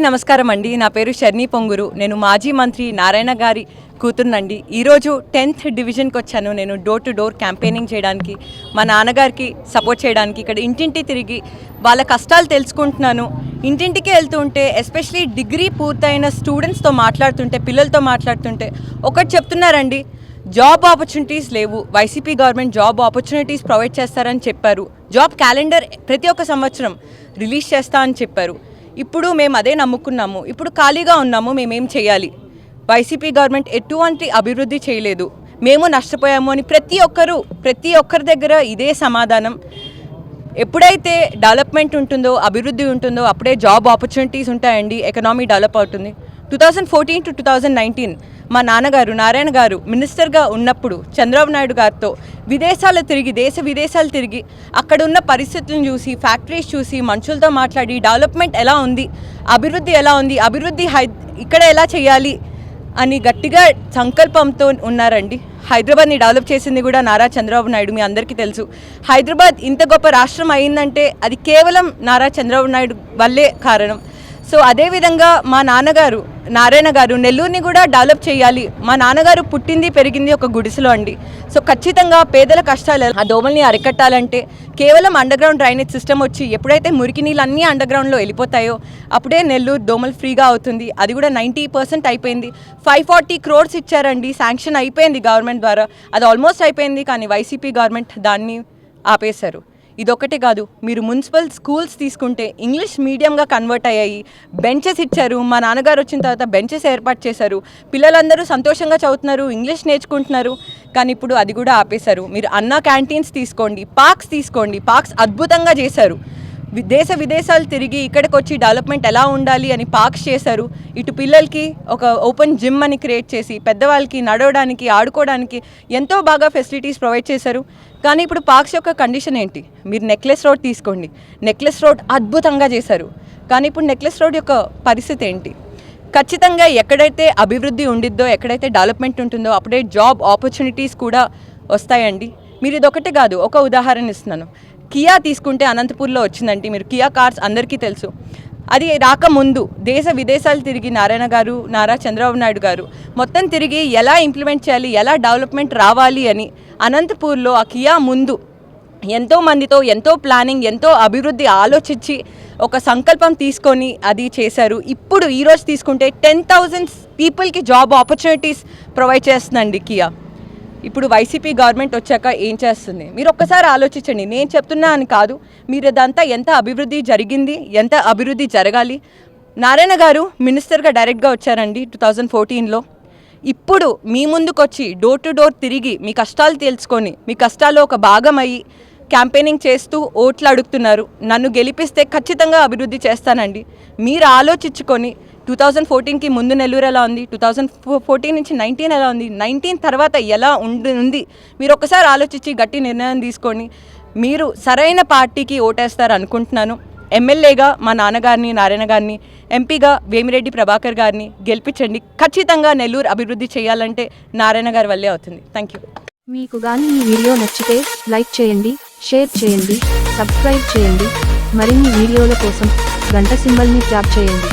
నమస్కారం అండి. నా పేరు షర్ని పొంగురు. నేను మాజీ మంత్రి నారాయణ గారి కూతురునండి. ఈరోజు టెన్త్ డివిజన్కి వచ్చాను. నేను డోర్ టు డోర్ క్యాంపెయినింగ్ చేయడానికి మా నాన్నగారికి సపోర్ట్ చేయడానికి ఇక్కడ ఇంటింటి తిరిగి వాళ్ళ కష్టాలు తెలుసుకుంటున్నాను. ఇంటింటికి వెళ్తుంటే ఎస్పెషలీ డిగ్రీ పూర్తయిన స్టూడెంట్స్తో మాట్లాడుతుంటే పిల్లలతో మాట్లాడుతుంటే ఒకటి చెప్తున్నారండి జాబ్ ఆపర్చునిటీస్ లేవు. YCP government job opportunities provide చేస్తారని చెప్పారు. జాబ్ క్యాలెండర్ ప్రతి ఒక్క సంవత్సరం రిలీజ్ చేస్తా అని చెప్పారు. ఇప్పుడు మేము అదే నమ్ముకున్నాము. ఇప్పుడు ఖాళీగా ఉన్నాము మేమేం చేయాలి? వైసీపీ గవర్నమెంట్ ఎటువంటి అభివృద్ధి చేయలేదు. మేము నష్టపోయాము అని ప్రతి ఒక్కరు ప్రతి ఒక్కరి దగ్గర ఇదే సమాధానం. ఎప్పుడైతే డెవలప్మెంట్ ఉంటుందో అభివృద్ధి ఉంటుందో అప్పుడే జాబ్ ఆపర్చునిటీస్ ఉంటాయండి ఎకనామీ డెవలప్ అవుతుంది. Two thousand fourteen to two thousand nineteen మా నాన్నగారు నారాయణ గారు మినిస్టర్గా ఉన్నప్పుడు చంద్రబాబు నాయుడు గారితో విదేశాలు తిరిగి దేశ విదేశాలు తిరిగి అక్కడ ఉన్న పరిస్థితులను చూసి ఫ్యాక్టరీస్ చూసి మనుషులతో మాట్లాడి డెవలప్మెంట్ ఎలా ఉంది అభివృద్ధి ఎలా ఉంది అభివృద్ధి హై ఇక్కడ ఎలా చేయాలి అని గట్టిగా సంకల్పంతో ఉన్నారండి. హైదరాబాద్ని డెవలప్ చేసింది కూడా నారా చంద్రబాబు నాయుడు మీ అందరికీ తెలుసు. హైదరాబాద్ ఇంత గొప్ప రాష్ట్రం అయిందంటే అది కేవలం నారా చంద్రబాబు నాయుడు వల్లే కారణం. సో అదేవిధంగా మా నాన్నగారు నారాయణ గారు నెల్లూరుని కూడా డెవలప్ చేయాలి. మా నాన్నగారు పుట్టింది పెరిగింది ఒక గుడిసెలో అండి. సో ఖచ్చితంగా పేదల కష్టాలు ఆ దోమల్ని అరికట్టాలంటే కేవలం అండర్గ్రౌండ్ డ్రైనేజ్ సిస్టమ్ వచ్చి ఎప్పుడైతే మురికి నీళ్ళు అన్నీ అండర్గ్రౌండ్లో వెళ్ళిపోతాయో అప్పుడే నెల్లూరు దోమలు ఫ్రీగా అవుతుంది. అది కూడా నైంటీ పర్సెంట్ అయిపోయింది. ఫైవ్ ఫార్టీ క్రోర్స్ ఇచ్చారండి. శాంక్షన్ అయిపోయింది గవర్నమెంట్ ద్వారా. అది ఆల్మోస్ట్ అయిపోయింది కానీ వైసీపీ గవర్నమెంట్ దాన్ని ఆపేశారు. ఇదొకటే కాదు మీరు మున్సిపల్ స్కూల్స్ తీసుకుంటే ఇంగ్లీష్ మీడియంగా కన్వర్ట్ అయ్యాయి. బెంచెస్ ఇచ్చారు మా నాన్నగారు వచ్చిన తర్వాత బెంచెస్ ఏర్పాటు చేశారు. పిల్లలందరూ సంతోషంగా చదువుతున్నారు ఇంగ్లీష్ నేర్చుకుంటున్నారు కానీ ఇప్పుడు అది కూడా ఆపేశారు. మీరు అన్న క్యాంటీన్స్ తీసుకోండి పార్క్స్ తీసుకోండి పార్క్స్ అద్భుతంగా చేశారు. దేశ విదేశాలు తిరిగి ఇక్కడికి వచ్చి డెవలప్మెంట్ ఎలా ఉండాలి అని పార్క్స్ చేశారు. ఇటు పిల్లలకి ఒక ఓపెన్ జిమ్ అని క్రియేట్ చేసి పెద్దవాళ్ళకి నడవడానికి ఆడుకోవడానికి ఎంతో బాగా ఫెసిలిటీస్ ప్రొవైడ్ చేశారు. కానీ ఇప్పుడు పార్క్స్ యొక్క కండిషన్ ఏంటి? మీరు నెక్లెస్ రోడ్ తీసుకోండి. నెక్లెస్ రోడ్ అద్భుతంగా చేశారు. కానీ ఇప్పుడు నెక్లెస్ రోడ్ యొక్క పరిస్థితి ఏంటి? ఖచ్చితంగా ఎక్కడైతే అభివృద్ధి ఉండిద్దో ఎక్కడైతే డెవలప్మెంట్ ఉంటుందో అప్పుడే జాబ్ ఆపర్చునిటీస్ కూడా వస్తాయండి. మీరు ఇదొకటే కాదు ఒక ఉదాహరణ ఇస్తున్నాను. కియా తీసుకుంటే అనంతపూర్లో వచ్చిందండి. మీరు కియా కార్స్ అందరికీ తెలుసు. అది రాకముందు దేశ విదేశాలు తిరిగి నారాయణ గారు నారా చంద్రబాబు నాయుడు గారు మొత్తం తిరిగి ఎలా ఇంప్లిమెంట్ చేయాలి ఎలా డెవలప్మెంట్ రావాలి అని అనంతపూర్లో ఆ కియా ముందు ఎంతో మందితో ఎంతో ప్లానింగ్ ఎంతో అభివృద్ధి ఆలోచించి ఒక సంకల్పం తీసుకొని అది చేశారు. ఇప్పుడు ఈరోజు తీసుకుంటే టెన్ థౌజండ్ పీపుల్కి జాబ్ ఆపర్చునిటీస్ ప్రొవైడ్ చేస్తుందండి కియా. ఇప్పుడు వైసీపీ గవర్నమెంట్ వచ్చాక ఏం చేస్తుంది? మీరు ఒక్కసారి ఆలోచించండి. నేను చెప్తున్నా అని కాదు. మీరు ఇదంతా ఎంత అభివృద్ధి జరిగింది? ఎంత అభివృద్ధి జరగాలి? నారాయణ గారు మినిస్టర్గా డైరెక్ట్గా వచ్చారండి టూ థౌజండ్ ఫోర్టీన్లో. ఇప్పుడు మీ ముందుకు వచ్చి డోర్ టు డోర్ తిరిగి మీ కష్టాలు తెలుసుకొని మీ కష్టాల్లో ఒక భాగం అయ్యి క్యాంపెయినింగ్ చేస్తూ ఓట్లు అడుగుతున్నారు. నన్ను గెలిపిస్తే ఖచ్చితంగా అభివృద్ధి చేస్తానండి. మీరు ఆలోచించుకొని టూ థౌజండ్ ఫోర్టీన్కి ముందు నెల్లూరు ఎలా ఉంది? టూ థౌజండ్ ఫోర్టీన్ నుంచి నైన్టీన్ ఎలా ఉంది? నైన్టీన్ తర్వాత ఎలా ఉండి ఉంది? మీరు ఒకసారి ఆలోచించి గట్టి నిర్ణయం తీసుకొని మీరు సరైన పార్టీకి ఓటేస్తారు అనుకుంటున్నాను. ఎమ్మెల్యేగా మా నాన్నగారిని నారాయణ గారిని ఎంపీగా వేమిరెడ్డి ప్రభాకర్ గారిని గెలిపించండి. ఖచ్చితంగా నెల్లూరు అభివృద్ధి చేయాలంటే నారాయణ గారి వల్లే అవుతుంది. థ్యాంక్ యూ మీకు కానీ ఈ వీడియో నచ్చితే లైక్ చేయండి షేర్ చేయండి సబ్స్క్రైబ్ చేయండి. మరిన్ని వీడియోల కోసం గంట సింబల్ని ట్యాప్ చేయండి.